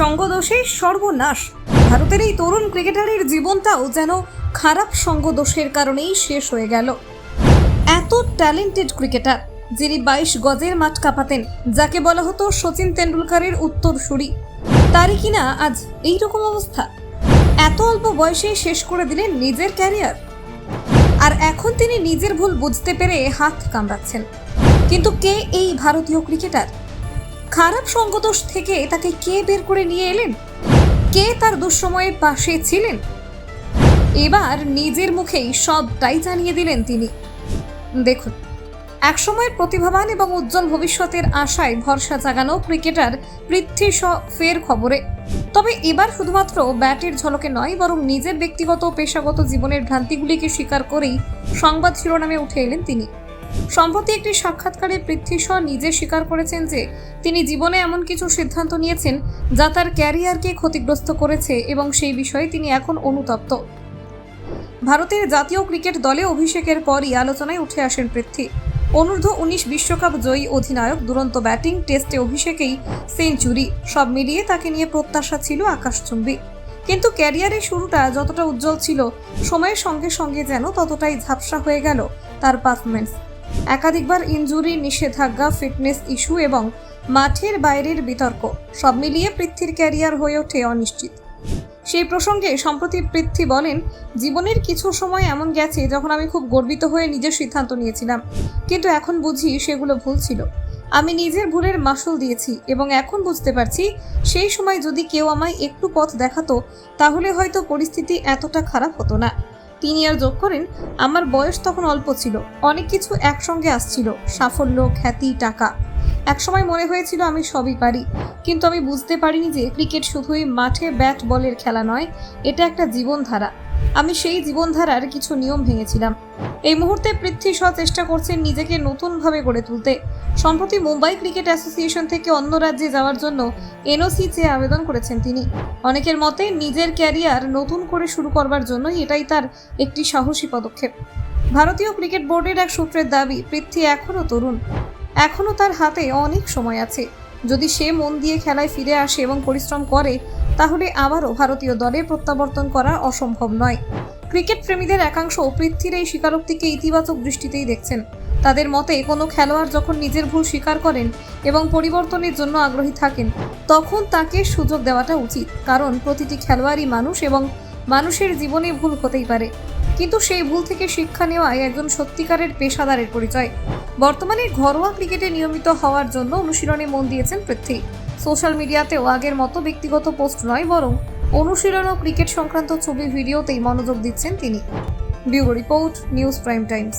সঙ্গদোষে সর্বনাশ। ভারতের এই তরুণ ক্রিকেটারের জীবনটাও যেন খারাপ সঙ্গদোষের কারণেই শেষ হয়ে গেল। এত ট্যালেন্টেড ক্রিকেটার, যিনি বাইশ গজের মাঠ কাঁপাতেন, যাকে বলা হতো সচিন তেন্ডুলকারের উত্তরসূরি তারই কিনা আজ এই রকম অবস্থা? এত অল্প বয়সে শেষ করে দিলেন নিজের ক্যারিয়ার? আর এখন তিনি নিজের ভুল বুঝতে পেরে হাত কামড়াচ্ছেন। কিন্তু কে এই ভারতীয় ক্রিকেটার? খারাপ সঙ্গদোষ থেকে তাকে কে বের করে নিয়ে এলেন? কে তার দুঃসময়ে পাশে ছিলেন? এবার নিজের মুখেই সবটাই জানিয়ে দিলেন তিনি। দেখুন একসময়ের প্রতিভাবান এবং উজ্জ্বল ভবিষ্যতের আশায় ভরসা জাগানো ক্রিকেটার পৃথ্বী শ ফের খবরে। তবে এবার শুধুমাত্র ব্যাটের ঝলকে নয়, বরং নিজের ব্যক্তিগত পেশাগত জীবনের ভ্রান্তিগুলিকে স্বীকার করেই সংবাদ শিরোনামে উঠে এলেন তিনি। সম্প্রতি একটি সাক্ষাৎকারে পৃথ্বী শ নিজে স্বীকার করেছেন যে, তিনি জীবনে এমন কিছু সিদ্ধান্ত নিয়েছেন যা তার ক্যারিয়ারকে ক্ষতিগ্রস্ত করেছে এবং সেই বিষয়ে তিনি এখন অনুতপ্ত। ভারতের জাতীয় ক্রিকেট দলে অভিষেকের পরই আলোচনায় উঠে আসেন পৃথ্বী। অনূর্ধ্ব উনিশ বিশ্বকাপ জয়ী অধিনায়ক দুরন্ত ব্যাটিং টেস্টে অভিষেকেই সেঞ্চুরি, সব মিলিয়ে তাকে নিয়ে প্রত্যাশা ছিল আকাশচুম্বী। কিন্তু ক্যারিয়ারের শুরুটা যতটা উজ্জ্বল ছিল, সময়ের সঙ্গে সঙ্গে যেন ততটাই ঝাপসা হয়ে গেল তার পারফরমেন্স একাধিকবার ইনজুরি, নিষেধাজ্ঞা, ফিটনেস ইস্যু এবং মাঠের বাইরের বিতর্ক সব মিলিয়ে পৃথ্বীর ক্যারিয়ার হয়ে ওঠে অনিশ্চিত। সেই প্রসঙ্গে সম্প্রতি পৃথ্বী বলেন, জীবনের কিছু সময় এমন গেছে যখন আমি খুব গর্বিত হয়ে নিজের সিদ্ধান্ত নিয়েছিলাম। কিন্তু এখন বুঝি সেগুলো ভুল ছিল। আমি নিজের ভুলের মাসুল দিয়েছি এবং এখন বুঝতে পারছি সেই সময় যদি কেউ আমায় একটু পথ দেখাতো, তাহলে হয়তো পরিস্থিতি এতটা খারাপ হতো না। তিনি আর যোগ করেন, আমার বয়স তখন অল্প ছিল। অনেক কিছু একসঙ্গে আসছিল। সাফল্য, খ্যাতি, টাকা। একসময় মনে হয়েছিল আমি সবই পারি, কিন্তু আমি বুঝতে পারিনি যে ক্রিকেট শুধুই মাঠে ব্যাট বলের খেলা নয়, এটা একটা জীবনধারা। আমি সেই জীবনধারার কিছু নিয়ম ভেঙেছিলাম। এই মুহূর্তে পৃথ্বী শ চেষ্টা করছেন নিজেকে নতুনভাবে গড়ে তুলতে। সম্প্রতি মুম্বাই ক্রিকেট অ্যাসোসিয়েশন থেকে অন্য রাজ্যে যাওয়ার জন্য এনওসি চেয়ে আবেদন করেছেন তিনি। অনেকের মতে নিজের ক্যারিয়ার নতুন করে শুরু করবার জন্য এটাই তার একটি সাহসী পদক্ষেপ। ভারতীয় ক্রিকেট বোর্ডের এক সূত্রের দাবি, পৃথ্বী এখনও তরুণ। এখনও তার হাতে অনেক সময় আছে। যদি সে মন দিয়ে খেলায় ফিরে আসে এবং পরিশ্রম করে, তাহলে আবারও ভারতীয় দলে প্রত্যাবর্তন করা অসম্ভব নয়। ক্রিকেট প্রেমীদের একাংশ পৃথ্বীর এই স্বীকারোক্তিকে ইতিবাচক দৃষ্টিতেই দেখছেন। তাদের মতে, কোনো খেলোয়াড় যখন নিজের ভুল স্বীকার করেন এবং পরিবর্তনের জন্য আগ্রহী থাকেন, তখন তাকে সুযোগ দেওয়াটা উচিত। কারণ, প্রতিটি খেলোয়াড়ই মানুষ এবং মানুষের জীবনে ভুল হতেই পারে। কিন্তু সেই ভুল থেকে শিক্ষা নেওয়াই একজন সত্যিকারের পেশাদারের পরিচয়। বর্তমানে ঘরোয়া ক্রিকেটে নিয়মিত হওয়ার জন্য অনুশীলনে মন দিয়েছেন পৃথ্বী। সোশ্যাল মিডিয়াতেও আগের মতো ব্যক্তিগত পোস্ট নয়, বরং অনুশীলন ও ক্রিকেট সংক্রান্ত ছবি, ভিডিওতেই মনোযোগ দিচ্ছেন তিনি। Bureau report, news prime times.